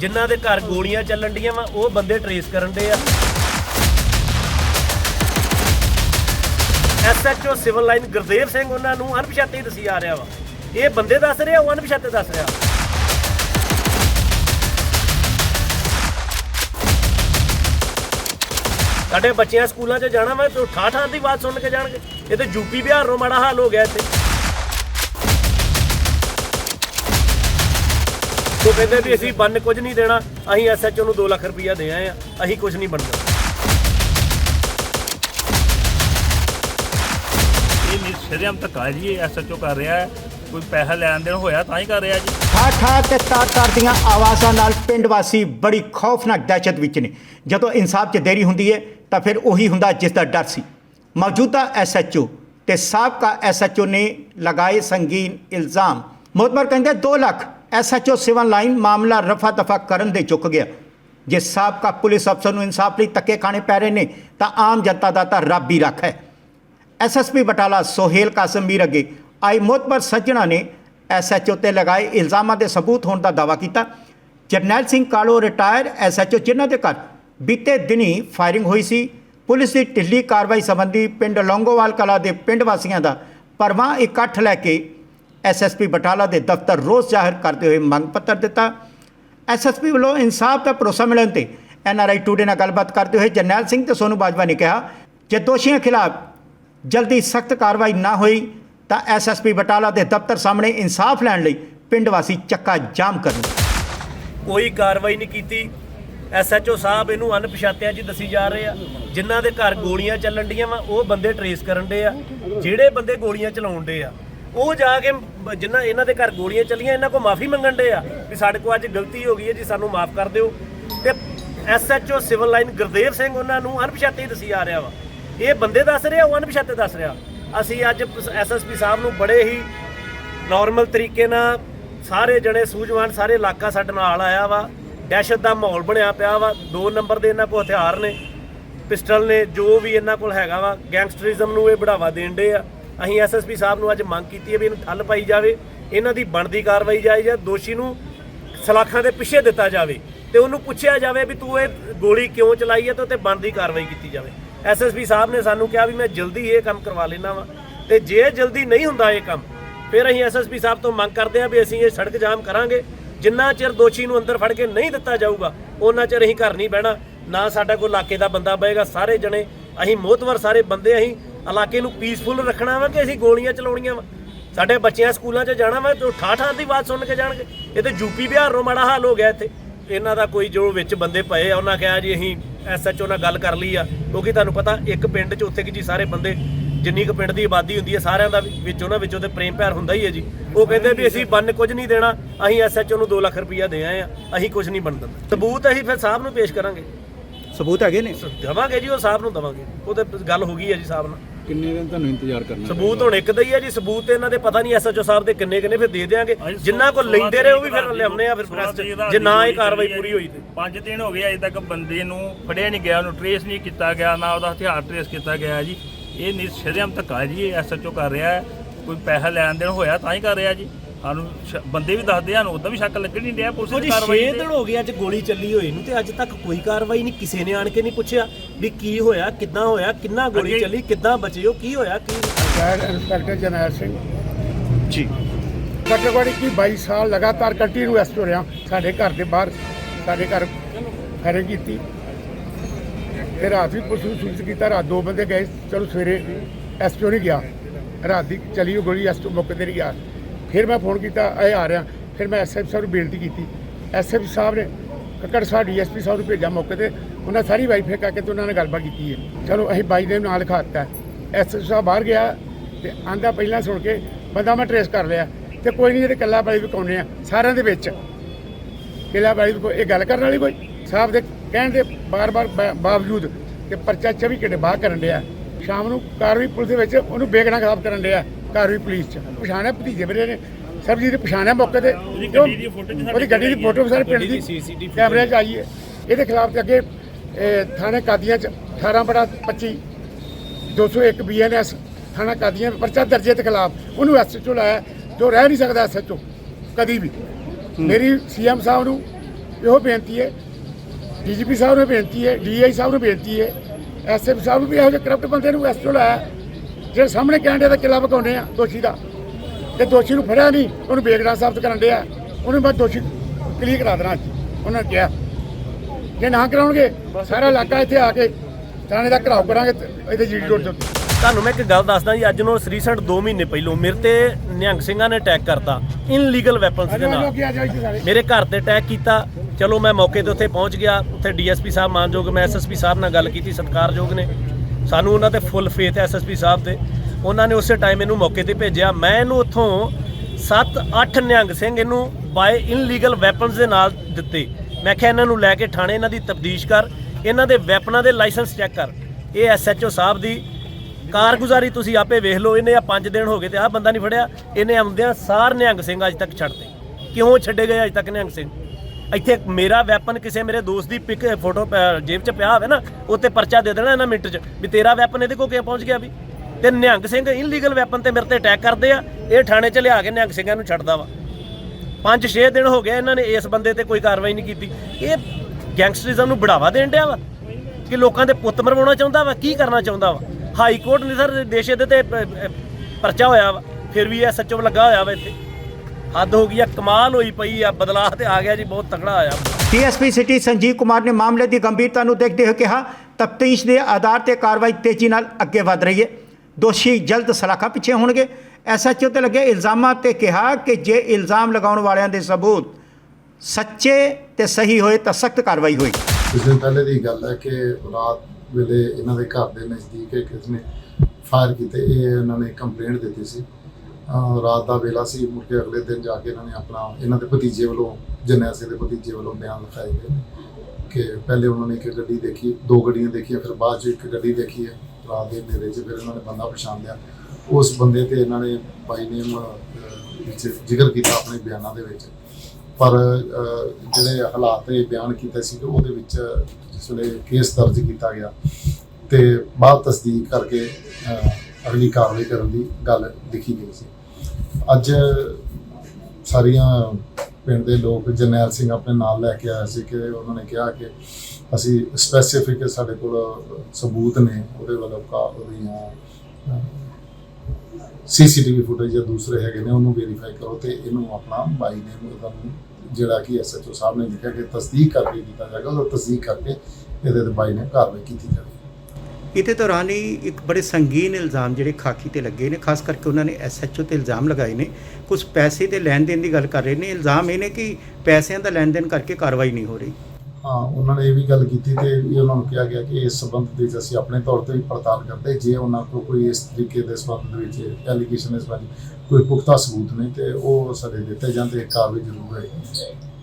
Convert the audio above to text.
ਜਿਨ੍ਹਾਂ ਦੇ ਘਰ ਗੋਲੀਆਂ ਚੱਲਣ ਡੀਆਂ ਵਾ, ਉਹ ਬੰਦੇ ਟਰੇਸ ਕਰਨ ਦੇ ਆ। SHO civil line Gurdev Singh ਉਹਨਾਂ ਨੂੰ ਅਣਪਛਾਤੇ ਦੱਸੀ ਆ ਰਿਹਾ ਵਾ। ਇਹ ਬੰਦੇ ਦੱਸ ਰਿਹਾ ਉਹ ਅਣਪਛਾਤੇ ਦੱਸ ਰਿਹਾ। ਸਾਡੇ ਬੱਚਿਆਂ ਸਕੂਲਾਂ 'ਚ ਜਾਣਾ ਵਾ, ਤੇ ਠਾਠ ਦੀ ਬਾਤ ਸੁਣ ਕੇ ਜਾਣਗੇ। ਇਹ ਤੇ ਯੂਪੀ ਬਿਹਾਰ ਨੂੰ ਮਾੜਾ ਹਾਲ ਹੋ ਗਿਆ ਇੱਥੇ। ਉਹ ਕਹਿੰਦੇ ਵੀ ਅਸੀਂ ਬੰਨ ਕੁਝ ਨਹੀਂ ਦੇਣਾ ਅਸੀਂ ਐਸਐਚਓ ਨੂੰ 2 ਲੱਖ ਰੁਪਈਆ ਦੇ ਆਏ ਆ ਅਸੀਂ ਕੁਝ ਨਹੀਂ ਬਣਦਾ ਇਹ ਨਿਸ਼ਚਿਤਮ ਧੱਕਾ ਜੀ ਐਸਐਚਓ ਕਰ ਰਿਹਾ ਹੈ ਕੋਈ ਪੈਸਾ ਲੈਣ ਦੇਣ ਹੋਇਆ ਤਾਂ ਹੀ ਕਰ ਰਿਹਾ ਜੀ। ਠਾ ਠਾ ਤੇ ਤਾਰ ਤਾਰ ਦੀਆਂ ਆਵਾਜ਼ਾਂ ਨਾਲ ਪਿੰਡ ਵਾਸੀ ਬੜੀ ਖੌਫਨਾਕ ਦਹਿਸ਼ਤ ਵਿੱਚ ਨੇ। ਜਦੋਂ ਇਨਸਾਫ 'ਚ ਦੇਰੀ ਹੁੰਦੀ ਹੈ ਤਾਂ ਫਿਰ ਉਹੀ ਹੁੰਦਾ ਜਿਸ ਦਾ ਡਰ ਸੀ। ਮੌਜੂਦਾ ਐਸਐਚਓ ਤੇ ਸਾਬਕਾ ਐਸਐਚਓ ਨੇ ਲਗਾਏ ਸੰਗੀਨ ਇਲਜ਼ਾਮ। ਮੋਤਬਰ ਕਹਿੰਦੇ 2 ਲੱਖ ਐਸਐਚਓ ਸਿਵਨ ਲਾਈਨ ਮਾਮਲਾ ਰਫਾ ਦਫਾ ਕਰਨ ਦੇ ਚੁੱਕ ਗਿਆ। ਜੇ ਸਾਬਕਾ ਪੁਲਿਸ ਅਫਸਰ ਨੂੰ ਇਨਸਾਫ ਲਈ ਤੱਕੇ ਖਾਣੇ ਪੈ ਰਹੇ ਨੇ, ਤਾਂ ਆਮ ਜਨਤਾ ਦਾ ਤਾਂ ਰੱਬ ਹੀ ਰੱਖ ਹੈ। ਐਸਐਸਪੀ ਬਟਾਲਾ ਸੋਹੇਲ ਕਾਸਮ ਮੀਰ ਅੱਗੇ ਆਈ ਮੋਤਬਰ ਸੱਜਣਾ ਨੇ ਐਸਐਚਓ ਤੇ ਲਗਾਏ ਇਲਜ਼ਾਮਾਂ ਦੇ ਸਬੂਤ ਹੋਣ ਦਾ ਦਾਅਵਾ ਕੀਤਾ। ਜਰਨੈਲ ਸਿੰਘ ਕਾਲੋ ਰਿਟਾਇਰ ਐਸਐਚਓ ਜਿਨ੍ਹਾਂ ਦੇ ਘਰ ਬੀਤੇ ਦਿਨੀ ਫਾਇਰਿੰਗ ਹੋਈ ਸੀ। ਪੁਲਿਸ ਦੀ ਢਿੱਲੀ ਕਾਰਵਾਈ ਸੰਬੰਧੀ ਪਿੰਡ ਲੌਂਗੋਵਾਲ ਕਲਾ ਦੇ ਪਿੰਡ ਵਾਸੀਆਂ ਦਾ ਪਰਵਾਹ ਇਕੱਠ ਲੈ ਕੇ ਐਸਐਸਪੀ ਬਟਾਲਾ ਦੇ ਦਫ਼ਤਰ ਰੋਸ ਜ਼ਾਹਿਰ ਕਰਦੇ ਹੋਏ ਮੰਗ ਪੱਤਰ ਦਿੱਤਾ। ਐਸਐਸਪੀ ਵੱਲੋਂ ਇਨਸਾਫ ਦਾ ਭਰੋਸਾ ਮਿਲਣ ਤੇ ਐਨਆਰਆਈ ਟੂਡੇ ਨਾਲ ਗੱਲਬਾਤ ਕਰਦੇ ਹੋਏ ਜਰਨੈਲ ਸਿੰਘ ਤੇ ਸੋਨੂ ਬਾਜਵਾ ਨੇ ਕਿਹਾ, ਜੇ ਦੋਸ਼ੀਆਂ ਖਿਲਾਫ ਜਲਦੀ ਸਖਤ ਕਾਰਵਾਈ ਨਾ ਹੋਈ, ਤਾਂ ਐਸਐਸਪੀ ਬਟਾਲਾ ਦੇ ਦਫ਼ਤਰ ਸਾਹਮਣੇ ਇਨਸਾਫ ਲੈਣ ਲਈ ਪਿੰਡ ਵਾਸੀ ਚੱਕਾ ਜਾਮ ਕਰਨ। ਕੋਈ ਕਾਰਵਾਈ ਨਹੀਂ ਕੀਤੀ। ਐਸਐਚਓ ਸਾਹਿਬ ਇਹਨੂੰ ਅਣਪਛਾਤਿਆਂ 'ਚ ਦੱਸੀ ਜਾ ਰਹੇ ਆ। ਜਿਨ੍ਹਾਂ ਦੇ ਘਰ ਗੋਲੀਆਂ ਚੱਲਣ ਡੀਆਂ ਵਾ, ਉਹ ਬੰਦੇ ਟਰੇਸ ਕਰਨ ਦੇ ਆ। ਜਿਹੜੇ ਬੰਦੇ ਗੋਲੀਆਂ ਚਲਾਉਣ ਦੇ ਆ ਉਹ ਜਾ ਕੇ ਜਿੰਨਾ ਇਹਨਾਂ ਦੇ ਘਰ ਗੋਲੀਆਂ ਚੱਲੀਆਂ, ਇਹਨਾਂ ਕੋ ਮਾਫੀ ਮੰਗਣ ਦੇ ਆ ਵੀ ਸਾਡੇ ਕੋਲ ਅੱਜ ਗਲਤੀ ਹੋ ਗਈ ਹੈ ਜੀ, ਸਾਨੂੰ ਮਾਫ ਕਰ ਦਿਓ। ਤੇ SHO civil line Gurdev Singh ਉਹਨਾਂ ਨੂੰ ਅਣਪਛਾਤੇ ਦੱਸੀ ਆ ਰਿਹਾ ਵਾ। ਇਹ ਬੰਦੇ ਦੱਸ ਰਿਹਾ, ਉਹ ਅਣਪਛਾਤੇ ਦੱਸ ਰਿਹਾ। ਅਸੀਂ ਅੱਜ ਐਸਐਸਪੀ ਸਾਹਿਬ ਨੂੰ ਬੜੇ ਹੀ ਨਾਰਮਲ ਤਰੀਕੇ ਨਾਲ ਸਾਰੇ ਜਣੇ ਸੂਝਵਾਨ, ਸਾਰੇ ਇਲਾਕਾ ਸਾਡੇ ਨਾਲ ਆਇਆ ਵਾ। ਦਹਿਸ਼ਤ ਦਾ ਮਾਹੌਲ ਬਣਿਆ ਪਿਆ ਵਾ। ਦੋ ਨੰਬਰ ਦੇ ਇਹਨਾਂ ਕੋਲ ਹਥਿਆਰ ਨੇ, ਪਿਸਟਲ ਨੇ, ਜੋ ਵੀ ਇਹਨਾਂ ਕੋਲ ਹੈਗਾ ਵਾ। ਗੈਂਗਸਟਰਿਜ਼ਮ ਨੂੰ ਇਹ ਬੜਾਵਾ ਦੇਣ ਦੇ ਆ। ਅਸੀਂ ਐਸਐਸਪੀ ਸਾਹਿਬ ਨੂੰ ਅੱਜ ਮੰਗ ਕੀਤੀ ਹੈ ਵੀ ਇਹਨੂੰ ਠੱਲ ਪਾਈ ਜਾਵੇ, ਇਹਨਾਂ ਦੀ ਬਣਦੀ ਕਾਰਵਾਈ ਜਾਏ ਜਾਂ ਦੋਸ਼ੀ ਨੂੰ ਸਲਾਖਾਂ ਦੇ ਪਿੱਛੇ ਦਿੱਤਾ ਜਾਵੇ ਤੇ ਉਹਨੂੰ ਪੁੱਛਿਆ ਜਾਵੇ ਵੀ ਤੂੰ ਇਹ ਗੋਲੀ ਕਿਉਂ ਚਲਾਈ ਹੈ ਤੇ ਉੱਤੇ ਬਣਦੀ ਕਾਰਵਾਈ ਕੀਤੀ ਜਾਵੇ। ਐਸਐਸਪੀ ਸਾਹਿਬ ਨੇ ਸਾਨੂੰ ਕਿਹਾ ਵੀ ਮੈਂ ਜਲਦੀ ਇਹ ਕੰਮ ਕਰਵਾ ਲੈਣਾ ਵਾ ਤੇ ਜੇ ਜਲਦੀ ਨਹੀਂ ਹੁੰਦਾ ਇਹ ਕੰਮ, ਫਿਰ ਅਸੀਂ ਐਸਐਸਪੀ ਸਾਹਿਬ ਤੋਂ ਮੰਗ ਕਰਦੇ ਹਾਂ ਵੀ ਅਸੀਂ ਇਹ ਸੜਕ ਜਾਮ ਕਰਾਂਗੇ। ਜਿੰਨਾ ਚਿਰ ਦੋਸ਼ੀ ਨੂੰ ਅੰਦਰ ਫੜ ਕੇ ਨਹੀਂ ਦਿੱਤਾ ਜਾਊਗਾ, ਉਹਨਾਂ ਚਿਰ ਅਸੀਂ ਘਰ ਨਹੀਂ ਬਹਿਣਾ, ਨਾ ਸਾਡਾ ਕੋਈ ਇਲਾਕੇ ਦਾ ਬੰਦਾ ਬਹੇਗਾ ਸਾਰੇ ਜਣੇ, ਅਸੀਂ ਮੋਹਤਵਰ ਸਾਰੇ ਬੰਦੇ, ਅਸੀਂ ਇਲਾਕੇ ਨੂੰ ਪੀਸਫੁਲ ਰੱਖਣਾ ਵਾ ਕਿ ਅਸੀਂ ਗੋਲੀਆਂ ਚਲਾਉਣੀਆਂ ਵਾ। ਸਾਡੇ ਬੱਚਿਆਂ ਸਕੂਲਾਂ 'ਚ ਜਾਣਾ ਵਾ ਤੇ ਠਾਠ ਠਾਠ ਦੀ ਬਾਤ ਸੁਣ ਕੇ ਜਾਣਗੇ। ਇਹ ਤੇ ਯੂਪੀ ਬਿਹਾਰ ਨੂੰ ਮਾੜਾ ਹਾਲ ਹੋ ਗਿਆ ਇੱਥੇ। ਇਹਨਾਂ ਦਾ ਕੋਈ ਜੋ ਵਿੱਚ ਬੰਦੇ ਪਏ ਆ ਉਹਨਾਂ ਕਿਹਾ ਜੀ ਅਸੀਂ ਐਸਐਚਓ ਨਾਲ ਗੱਲ ਕਰ ਲਈ ਆ। ਕਿਉਂਕਿ ਤੁਹਾਨੂੰ ਪਤਾ ਇੱਕ ਪਿੰਡ 'ਚ ਉੱਥੇ ਕਿ ਜੀ ਸਾਰੇ ਬੰਦੇ ਜਿੰਨੀ ਕੁ ਪਿੰਡ ਦੀ ਆਬਾਦੀ ਹੁੰਦੀ ਹੈ ਸਾਰਿਆਂ ਦਾ ਵਿੱਚ ਉਹਨਾਂ ਵਿੱਚੋਂ ਤੇ ਪ੍ਰੇਮ ਪਿਆਰ ਹੁੰਦਾ ਹੀ ਹੈ ਜੀ। ਉਹ ਕਹਿੰਦੇ ਵੀ ਅਸੀਂ ਬੰਨ ਕੁਝ ਨਹੀਂ ਦੇਣਾ ਅਸੀਂ ਐਸਐਚਓ ਨੂੰ 2 ਲੱਖ ਰੁਪਈਆ ਦੇ ਆਏ ਆ ਅਸੀਂ ਕੁਝ ਨਹੀਂ ਬਣਦਾ ਸਬੂਤ ਅਸੀਂ ਫਿਰ ਸਾਹਿਬ ਨੂੰ ਪੇਸ਼ ਕਰਾਂਗੇ। ਸਬੂਤ ਹੈਗੇ ਨੇ? ਦਵਾਂਗੇ ਜੀ ਉਹ ਸਾਹਿਬ ਨੂੰ ਦਵਾਂਗੇ। ਉਹ ਤੇ ਗੱਲ ਹੋ ਗਈ ਹੈ ਜੀ ਸਾਹਿਬ ਨਾਲ। ਕਿੰਨੇ ਦਿਨ ਤੁਹਾਨੂੰ ਇੰਤਜ਼ਾਰ ਕਰਨਾ ਸਬੂਤ ਹੁਣ ਇੱਕ ਦਾ ਹੀ ਹੈ ਜੀ ਸਬੂਤ ਤੇ ਇਹਨਾਂ ਦੇ ਪਤਾ ਨਹੀਂ ਐਸਐਚਓ ਸਾਹਿਬ ਦੇ ਕਿੰਨੇ ਕਿੰਨੇ ਫਿਰ ਦੇ ਦੇਾਂਗੇ ਜਿੰਨਾ ਕੋ ਲੈਂਦੇ ਰਹੇ ਉਹ ਵੀ ਫਿਰ ਲਿਆਉਣੇ ਆ ਫਿਰ ਪ੍ਰੈਸ ਜੇ ਨਾ ਇਹ ਕਾਰਵਾਈ ਪੂਰੀ ਹੋਈ ਤੇ। ਪੰਜ ਦਿਨ ਹੋ ਗਏ ਅਜੇ ਤੱਕ ਬੰਦੇ ਨੂੰ ਫੜਿਆ ਨਹੀਂ ਗਿਆ ਉਹਨੂੰ ਟਰੇਸ ਨਹੀਂ ਕੀਤਾ ਗਿਆ ਨਾ ਉਹਦਾ ਹਥਿਆਰ ਟਰੇਸ ਕੀਤਾ ਗਿਆ ਜੀ। ਇਹ ਨਿਸ਼ਚਿਤਮ ਧੱਕਾ ਜੀ ਐਸਐਚਓ ਕਰ ਰਿਹਾ ਕੋਈ ਪੈਸਾ ਲੈਣ ਦੇਣ ਹੋਇਆ ਤਾਂ ਹੀ ਕਰ ਰਿਹਾ ਜੀ। ਸਾਨੂੰ ਸ਼- ਬੰਦੇ ਵੀ ਦੱਸਦੇ ਹਨ ਉਦੋਂ ਵੀ ਸ਼ੱਕ ਲੱਗਣ ਨਹੀਂ ਰਿਹਾ ਪੁਲਿਸ ਦੀ ਕਾਰਵਾਈ 6 ਤੇ। ਦਿਨ ਹੋ ਗਏ ਅੱਜ ਗੋਲੀ ਚੱਲੀ ਹੋਈ ਨੂੰ ਤੇ ਅੱਜ ਤੱਕ ਕੋਈ ਕਾਰਵਾਈ ਨਹੀਂ ਕਿਸੇ ਨੇ ਆਣ ਕੇ ਨਹੀਂ ਪੁੱਛਿਆ ਵੀ ਕੀ ਹੋਇਆ ਕਿੱਦਾਂ ਹੋਇਆ ਕਿੰਨਾ ਗੋਲੀ। ਚੱਲੀ ਕਿੱਦਾਂ ਬਚੇ ਹੋ ਕੀ ਹੋਇਆ ਕੀ ਰਿਟਾਇਰਡ ਇੰਸਪੈਕਟਰ ਜਰਨੈਲ ਸਿੰਘ। ਜੀ। ਘੱਟੋ ਘੱਟ ਕੀ 22 ਸਾਲ ਲਗਾਤਾਰ ਕੰਟੀਨਿਊਸ ਹੋ ਰਿਹਾ ਸਾਡੇ ਘਰ ਦੇ ਬਾਹਰ ਸਾਡੇ ਘਰ ਫਾਇਰਿੰਗ ਕੀਤੀ। ਫਿਰ ਰਾਤ ਵੀ ਪੁਲਿਸ ਨੂੰ ਸੂਚਿਤ ਕੀਤਾ ਰਾਤ ਦੋ ਬੰਦੇ ਗਏ ਚਲੋ ਸਵੇਰੇ ਐਸਪੀਓ ਨਹੀਂ ਗਿਆ। ਰਾਤ ਦੀ ਚਲੀ ਉਹ ਗੋਲੀ ਐਸਪੀਓ ਮੌਕੇ ਤੇ ਨਹੀਂ ਗਿਆ। ਫਿਰ ਮੈਂ ਫੋਨ ਕੀਤਾ, ਇਹ ਆ ਰਿਹਾ। ਫਿਰ ਮੈਂ ਐਸਐਫ ਸਾਹਿਬ ਨੂੰ ਬੇਨਤੀ ਕੀਤੀ। ਐਸਐਫ ਸਾਹਿਬ ਨੇ ਕੱਕੜ ਸਾਹਿਬ ਡੀਐਸਪੀ ਸਾਹਿਬ ਨੂੰ ਭੇਜਿਆ ਮੌਕੇ ਤੇ। ਉਹਨਾਂ ਸਾਰੀ ਵਾਈਫੇ ਕਰਕੇ ਤੇ ਉਹਨਾਂ ਨਾਲ ਗੱਲਬਾਤ ਕੀਤੀ ਹੈ। ਚਲੋ, ਅਸੀਂ ਬਾਈ ਦੇ ਨਾਲ ਲਿਖਾ ਦਿੱਤਾ। ਐਸਐਫ ਸਾਹਿਬ ਬਾਹਰ ਗਿਆ ਤੇ ਆਂਦਾ ਪਹਿਲਾਂ ਸੁਣ ਕੇ, ਬੰਦਾ ਮੈਂ ਟਰੇਸ ਕਰ ਲਿਆ। ਤੇ ਕੋਈ ਨਹੀਂ ਇਹਦੇ ਕੱਲਾ ਬਾਈ ਵਿਕਾਉਂਦੇ ਆ, ਸਾਰਿਆਂ ਦੇ ਵਿੱਚ। ਕਿਲਾ ਬਾਈ ਕੋਈ ਇਹ ਗੱਲ ਕਰਨ ਵਾਲੀ ਕੋਈ? ਸਾਹਿਬ ਦੇ ਕਹਿਣ ਦੇ ਬਾਰ-ਬਾਰ ਬਾਵਜੂਦ ਤੇ ਪਰਚਾ 24 ਘੰਟੇ ਬਾਹਰ ਕਰਨ ਡਿਆ। ਸ਼ਾਮ ਨੂੰ ਕਾਰਵਾਈ ਪੁਲਿਸ ਦੇ ਵਿੱਚ ਉਹਨੂੰ ਬੇਗਨਾ ਖਰਾਬ ਕਰਨ ਡਿਆ। ਕਾਰਵਾਈ ਪੁਲਿਸ ਚ। ਪਛਾਣਿਆ ਭਤੀਜੇ ਮੇਰੇ ਨੇ। ਜੀ ਨੇ ਪਛਾਣਿਆ ਮੌਕੇ ਤੇ। ਉਹਦੀ ਗੱਡੀ ਦੀ ਫੋਟੋ ਸਾਰੇ ਪਿੰਡ ਦੀ ਕੈਮਰੇ 'ਚ ਆਈ ਹੈ। ਇਹਦੇ ਖਿਲਾਫ ਤੇ ਅੱਗੇ ਥਾਣੇ ਕਾਦੀਆਂ ਚ 18 ਬੜਾ 25 201 ਬੀਐਨਐਸ ਥਾਣਾ ਕਾਦੀਆਂ ਪਰਚਾ ਦਰਜੇ ਦੇ ਖਿਲਾਫ। ਉਹਨੂੰ ਐਸਐਚਓ ਲਾਇਆ। ਜੋ ਰਹਿ ਨਹੀਂ ਸਕਦਾ ਐਸਐਚਓ ਕਦੀ ਵੀ। ਮੇਰੀ ਸੀਐਮ ਸਾਹਿਬ ਨੂੰ ਇਹੋ ਬੇਨਤੀ ਹੈ। ਡੀਜੀਪੀ ਸਾਹਿਬ ਨੂੰ ਬੇਨਤੀ ਹੈ। ਡੀਆਈ ਸਾਹਿਬ ਨੂੰ ਬੇਨਤੀ ਹੈ। ਐਸਐਫ ਸਾਹਿਬ ਨੂੰ ਵੀ ਇਹੋ ਜਿਹੇ ਕਰਪਟ ਬੰਦੇ ਨੂੰ ਐਸਟੋ ਲਾਇਆ। ਜਿਹੜੇ ਸਾਹਮਣੇ ਕੈਂਡੇ ਦਾ ਕਿਲਾ ਵਕਾਉਂਦੇ ਆ ਦੋਸ਼ੀ ਦਾ। ਤੇ ਦੋਸ਼ੀ ਨੂੰ ਫੜਿਆ ਨਹੀਂ ਉਹਨੂੰ ਬੇਗਨਾ ਸਾਬਤ ਕਰਨ ਡਿਆ। ਉਹਨੂੰ ਮੈਂ ਦੋਸ਼ੀ ਕਲੀਅਰ ਕਰਾ ਦੇਣਾ ਉਹਨਾਂ ਨੇ ਕਿਹਾ। ਜੇ ਨਾ ਕਰਾਉਣਗੇ ਸਾਰਾ ਇਲਾਕਾ ਇੱਥੇ ਆ ਕੇ ਥਾਣੇ ਦਾ ਘਰਾਓ ਕਰਾਂਗੇ ਤੇ ਇਹਦੇ ਜੀਡੀ ਰੋਡ ਤੇ। ਤੁਹਾਨੂੰ ਮੈਂ ਇੱਕ ਗੱਲ ਦੱਸਦਾ ਜੀ ਅੱਜ ਨੂੰ ਰੀਸੈਂਟ 2 ਮਹੀਨੇ ਪਹਿਲੋਂ ਮੇਰੇ ਤੇ ਨਿਹੰਗ ਸਿੰਘਾਂ ਨੇ ਅਟੈਕ ਕਰਤਾ। ਇਨਲੀਗਲ ਵੈਪਨਸ ਦੇ ਨਾਲ। ਮੇਰੇ ਘਰ ਤੇ ਅਟੈਕ ਕੀਤਾ। ਚਲੋ ਮੈਂ ਮੌਕੇ ਤੇ ਉੱਥੇ ਪਹੁੰਚ ਗਿਆ। ਉੱਥੇ ਡੀਐਸਪੀ ਸਾਹਿਬ ਮਾਨਯੋਗ ਮੈਂ ਐਸਐਸਪੀ ਸਾਹਿਬ ਨਾਲ ਗੱਲ ਕੀਤੀ ਸਤਿਕਾਰਯੋਗ ਨੇ। ਸਾਨੂੰ ਉਹਨਾਂ ਤੇ ਫੁੱਲ ਫੇਥ ਹੈ ਐਸਐਸਪੀ ਸਾਹਿਬ ਦੇ ਉਹਨਾਂ ਨੇ ਉਸੇ ਟਾਈਮ ਇਹਨੂੰ ਮੌਕੇ ਤੇ ਭੇਜਿਆ। ਮੈਂ ਇਹਨੂੰ ਉੱਥੋਂ 7-8 ਨਿਹੰਗ ਸਿੰਘ ਇਹਨੂੰ ਬਾਏ ਇਨਲੀਗਲ ਵੈਪਨਸ ਦੇ ਨਾਲ ਦਿੱਤੇ। ਮੈਂ ਕਿਹਾ ਇਹਨਾਂ ਨੂੰ ਲੈ ਕੇ ਥਾਣੇ ਇਹਨਾਂ ਦੀ ਤਬਦੀਸ਼ ਕਰ। ਇਹਨਾਂ ਦੇ ਵੈਪਨਾਂ ਦੇ ਲਾਇਸੈਂਸ ਚੈੱਕ ਕਰ। ਇਹ ਐਸਐਚਓ ਸਾਹਿਬ ਦੀ ਕਾਰਗੁਜ਼ਾਰੀ ਤੁਸੀਂ ਆਪੇ ਵੇਖ ਲਓ। ਇਹਨੇ ਆ 5 ਦਿਨ ਹੋ ਗਏ ਤੇ ਆਹ ਬੰਦਾ ਨਹੀਂ ਫੜਿਆ। ਇਹਨੇ ਆਉਂਦਿਆਂ ਸਾਰ ਨਿਹੰਗ ਸਿੰਘ ਅੱਜ ਤੱਕ ਛੱਡਦੇ ਕਿਉਂ ਛੱਡੇ ਗਏ ਅੱਜ ਤੱਕ ਨਿਹੰਗ ਸਿੰਘ? ਇੱਥੇ ਮੇਰਾ ਵੈਪਨ ਕਿਸੇ ਮੇਰੇ ਦੋਸਤ ਦੀ ਪਿਕ ਫੋਟੋ ਜੇਬ 'ਚ ਪਿਆ ਹੋਵੇ ਨਾ ਉੱਤੇ ਪਰਚਾ ਦੇ ਦੇਣਾ ਇਹਨਾਂ ਮਿੰਟ 'ਚ ਵੀ ਤੇਰਾ ਵੈਪਨ ਇਹਦੇ ਕੋਲ ਕਿਵੇਂ ਪਹੁੰਚ ਗਿਆ ਵੀ? ਤੇ ਨਿਹੰਗ ਸਿੰਘ ਇਨਲੀਗਲ ਵੈਪਨ ਤੇ ਮੇਰੇ ਤੇ ਅਟੈਕ ਕਰਦੇ ਆ, ਇਹ ਥਾਣੇ 'ਚ ਲਿਆ ਕੇ ਨਿਹੰਗ ਸਿੰਘਾਂ ਨੂੰ ਛੱਡਦਾ ਵਾ। ਪੰਜ 6 ਦਿਨ ਹੋ ਗਏ ਇਹਨਾਂ ਨੇ ਇਸ ਬੰਦੇ ਤੇ ਕੋਈ ਕਾਰਵਾਈ ਨਹੀਂ ਕੀਤੀ। ਇਹ ਗੈਂਗਸਟਰਿਜ਼ਮ ਨੂੰ ਬੜਾਵਾ ਦੇਣ ਡਿਆ ਵਾ? ਕਿ ਲੋਕਾਂ ਦੇ ਪੁੱਤ ਮਰਵਾਉਣਾ ਚਾਹੁੰਦਾ ਵਾ? ਕੀ ਕਰਨਾ ਚਾਹੁੰਦਾ ਵਾ? ਹਾਈ ਕੋਰਟ ਨੇ ਸਰ, ਦੇਸ਼ ਦੇ ਤੇ ਪਰਚਾ ਹੋਇਆ ਵਾ, ਫਿਰ ਵੀ ਇਹ ਸੱਚੋ ਲੱਗਾ ਹੋਇਆ ਵਾ ਇੱਥੇ। ਹੱਦ ਹੋ ਗਈ ਆ ਕਮਾਲ ਹੋਈ ਪਈ ਆ ਬਦਲਾਅ ਤੇ ਆ ਗਿਆ ਜੀ ਬਹੁਤ ਤਕੜਾ ਆਇਆ। ਡੀਐਸਪੀ ਸਿਟੀ ਸੰਜੀਵ ਕੁਮਾਰ ਨੇ ਮਾਮਲੇ ਦੀ ਗੰਭੀਰਤਾ ਨੂੰ ਦੇਖਦੇ ਹੋਏ ਕਿਹਾ ਤਫਤੀਸ਼ ਦੇ ਆਧਾਰ ਤੇ ਕਾਰਵਾਈ ਤੇਜ਼ੀ ਨਾਲ ਅੱਗੇ ਵਧ ਰਹੀ ਹੈ। ਦੋਸ਼ੀ ਜਲਦ ਸਲਾਖਾ ਪਿੱਛੇ ਹੋਣਗੇ। ਐਸਐਚਓ ਤੇ ਲੱਗੇ ਇਲਜ਼ਾਮਾਂ ਤੇ ਕਿਹਾ ਕਿ ਜੇ ਇਲਜ਼ਾਮ ਲਗਾਉਣ ਵਾਲਿਆਂ ਦੇ ਸਬੂਤ ਸੱਚੇ ਤੇ ਸਹੀ ਹੋਏ ਤਾਂ ਸਖਤ ਕਾਰਵਾਈ ਹੋਏਗੀ। ਕੁਝ ਦਿਨ ਪਹਿਲੇ ਦੀ ਗੱਲ ਹੈ ਕਿ ਰਾਤ ਵੇਲੇ ਇਹਨਾਂ ਦੇ ਘਰ ਦੇ ਨਜ਼ਦੀਕ ਇੱਕ ਕਿਸ ਨੇ ਫਾਇਰ ਕੀਤੇ ਇਹ ਇਹਨਾਂ ਨੇ ਕੰਪਲੇਂਟ ਦਿੱਤੀ ਸੀ। ਰਾਤ ਦਾ ਵੇਲਾ ਸੀ, ਮੁੜ ਕੇ ਅਗਲੇ ਦਿਨ ਜਾ ਕੇ ਇਹਨਾਂ ਨੇ ਆਪਣਾ, ਇਹਨਾਂ ਦੇ ਭਤੀਜੇ ਵੱਲੋਂ, ਜਰਨੈਲ ਸਿੰਘ ਦੇ ਭਤੀਜੇ ਵੱਲੋਂ ਬਿਆਨ ਲਿਖਾਏ ਗਏ ਕਿ ਪਹਿਲੇ ਉਹਨਾਂ ਨੇ ਇੱਕ ਗੱਡੀ ਦੇਖੀ, ਦੋ ਗੱਡੀਆਂ ਦੇਖੀਆਂ, ਫਿਰ ਬਾਅਦ ਚ ਇੱਕ ਗੱਡੀ ਦੇਖੀ ਹੈ, ਰਾਤ ਦੇ ਹਨੇਰੇ 'ਚ, ਫਿਰ ਇਹਨਾਂ ਨੇ ਬੰਦਾ ਪਛਾਣ ਲਿਆ। ਉਸ ਬੰਦੇ ਤੇ ਇਹਨਾਂ ਨੇ ਬਾਈ ਨੇਮ ਵਿੱਚ ਜ਼ਿਕਰ ਕੀਤਾ ਆਪਣੇ ਬਿਆਨਾਂ ਦੇ ਵਿੱਚ। ਪਰ ਜਿਹੜੇ ਹਾਲਾਤ ਇਹ ਬਿਆਨ ਕੀਤੇ ਸੀ, ਉਹਦੇ ਵਿੱਚ ਜਿਸ ਵੇਲੇ ਕੇਸ ਦਰਜ ਕੀਤਾ ਗਿਆ ਤੇ ਬਾਅਦ ਤਸਦੀਕ ਕਰਕੇ ਅਗਲੀ ਕਾਰਵਾਈ ਕਰਨ ਦੀ ਗੱਲ ਲਿਖੀ ਗਈ ਸੀ। ਅੱਜ ਸਾਰੀਆਂ ਪਿੰਡ ਦੇ ਲੋਕ ਜਰਨੈਲ ਸਿੰਘ ਆਪਣੇ ਨਾਲ ਲੈ ਕੇ ਆਏ ਸੀ ਕਿ ਉਹਨਾਂ ਨੇ ਕਿਹਾ ਕਿ ਅਸੀਂ ਸਪੈਸੀਫਿਕ ਸਾਡੇ ਕੋਲ ਸਬੂਤ ਨੇ, ਉਹਦੇ ਵੱਲੋਂ ਕਾ ਉਹਦੀਆਂ ਸੀਸੀਟੀਵੀ ਫੁਟੇਜ ਜਾਂ ਦੂਸਰੇ ਹੈਗੇ ਨੇ, ਉਹਨੂੰ ਵੈਰੀਫਾਈ ਕਰੋ ਤੇ ਇਹਨੂੰ ਆਪਣਾ ਬਾਈ ਨੇ ਉਹਦਾ ਨੂੰ ਜਿਹੜਾ ਕਿ ਐਸਐਚਓ ਸਾਹਿਬ ਨੇ ਲਿਖਿਆ ਕਿ ਤਸਦੀਕ ਕਰਕੇ ਕੀਤਾ ਜਾਏਗਾ ਉਹ ਤਸਦੀਕ ਕਰਕੇ ਇਹਦੇ ਤੇ ਬਾਈ ਨੇ ਕਾਰਵਾਈ ਕੀਤੀ ਜਾਵੇਗੀ। ਇਹਦੇ ਦੌਰਾਨ ਹੀ ਇੱਕ ਬੜੇ ਸੰਗੀਨ ਇਲਜ਼ਾਮ ਜਿਹੜੇ ਖਾਕੀ ਤੇ ਲੱਗੇ ਨੇ, ਖਾਸ ਕਰਕੇ ਉਹਨਾਂ ਨੇ ਐਸਐਚਓ ਤੇ ਇਲਜ਼ਾਮ ਲਗਾਏ ਨੇ। ਕੁਝ ਪੈਸੇ ਦੇ ਲੈਣ ਦੇਣ ਦੀ ਗੱਲ ਕਰ ਰਹੇ ਨੇ। ਇਲਜ਼ਾਮ ਇਹ ਨੇ ਕਿ ਪੈਸਿਆਂ ਦਾ ਲੈਣ ਦੇਣ ਕਰਕੇ ਕਾਰਵਾਈ ਨਹੀਂ ਹੋ ਰਹੀ। ਹਾਂ, ਉਹਨਾਂ ਨੇ ਇਹ ਵੀ ਗੱਲ ਕੀਤੀ ਤੇ ਇਹ ਉਹਨਾਂ ਨੂੰ ਕਿਹਾ ਗਿਆ ਕਿ ਇਸ ਸਬੰਧ ਦੇ ਵਿੱਚ ਅਸੀਂ ਆਪਣੇ ਤੌਰ ਤੇ ਵੀ ਪੜਤਾਲ ਕਰਦੇ। ਜੇ ਉਹਨਾਂ ਕੋਲ ਕੋਈ ਇਸ ਤਰੀਕੇ ਦੇ ਸਬੰਧ ਦੇ ਵਿੱਚ ਐਲੀਗੇਸ਼ਨ ਇਸ ਬਾਰੇ ਕੋਈ ਪੁਖਤਾ ਸਬੂਤ ਨਹੀਂ ਤੇ ਉਹ ਸਾਡੇ ਦਿੱਤੇ ਜਾਂਦੇ ਕਾਰਵਾਈ ਜ਼ਰੂਰ ਹੈ